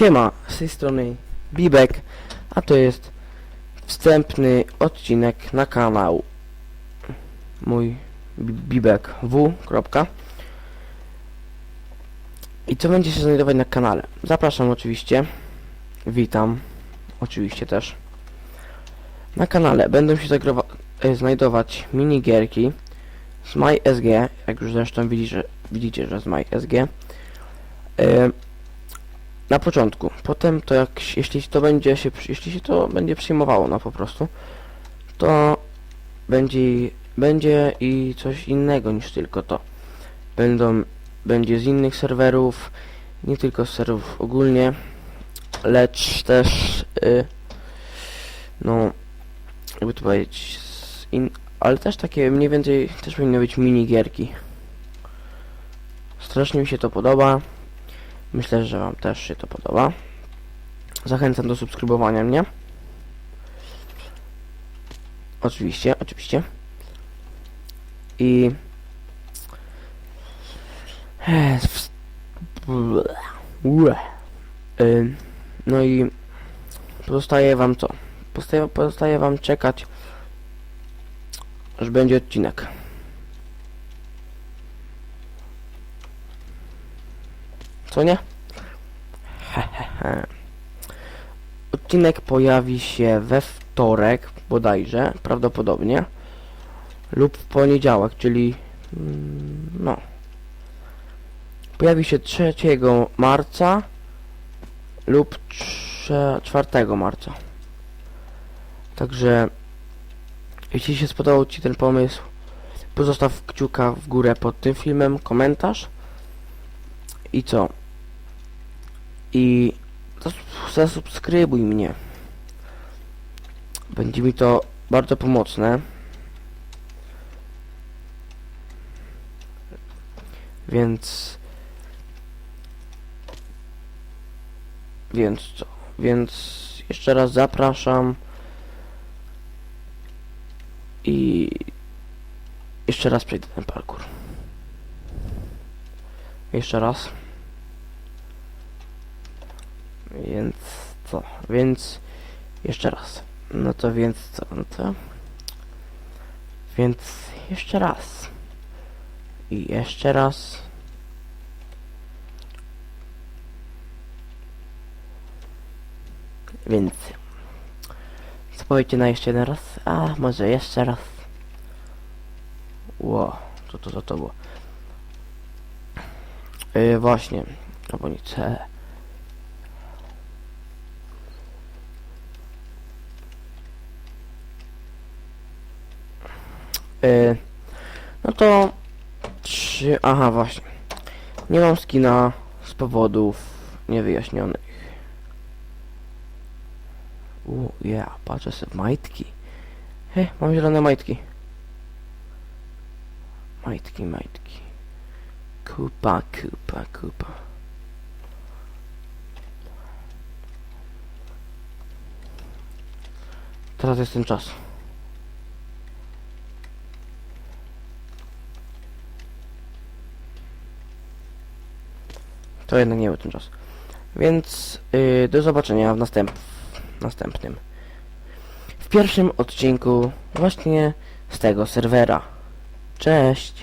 Siema, z tej strony Bibek, a to jest wstępny odcinek na kanał mój Bi- Bibek W. I co będzie się znajdować na kanale? Zapraszam oczywiście, witam oczywiście też. Na kanale będą się e, znajdować minigierki z MySG, jak już zresztą widzicie, widzicie że z MySG. E, na początku. Potem to jak jeśli to będzie się jeśli się to będzie przyjmowało no po prostu, to będzie będzie i coś innego niż tylko to. Będą będzie z innych serwerów, nie tylko z serwerów ogólnie, lecz też y, no jakby to powiedzieć in, ale też takie mniej więcej też powinny być minigierki. Strasznie mi się to podoba. Myślę, że Wam też się to podoba. Zachęcam do subskrybowania mnie. Oczywiście, oczywiście. I... No i pozostaje Wam co? Pozostaje, pozostaje Wam czekać, aż będzie odcinek. Co nie? Hehehe. Odcinek pojawi się we wtorek, bodajże, prawdopodobnie, lub w poniedziałek, czyli mm, no. Pojawi się 3 marca lub trze- 4 marca. Także jeśli się spodobał Ci ten pomysł, pozostaw kciuka w górę pod tym filmem, komentarz. I co? I zas- zasubskrybuj mnie. Będzie mi to bardzo pomocne. Więc... Więc co? Więc jeszcze raz zapraszam. I... Jeszcze raz przejdę ten parkour. Jeszcze raz. Więc co? Więc jeszcze raz. No to więc co? No to więc jeszcze raz. I jeszcze raz. Więc co powiecie na jeszcze jeden raz? A może jeszcze raz. Ło, co to za to było? Yy, właśnie, albo nie Yy, no to trzy. Aha, właśnie. Nie mam skina z powodów niewyjaśnionych. U, ja, patrzę sobie majtki. He, mam zielone majtki. Majtki, majtki. Kupa, kupa, kupa. Teraz jest ten czas. To jednak nie był ten czas. Więc yy, do zobaczenia w następ następnym. W pierwszym odcinku właśnie z tego serwera. Cześć!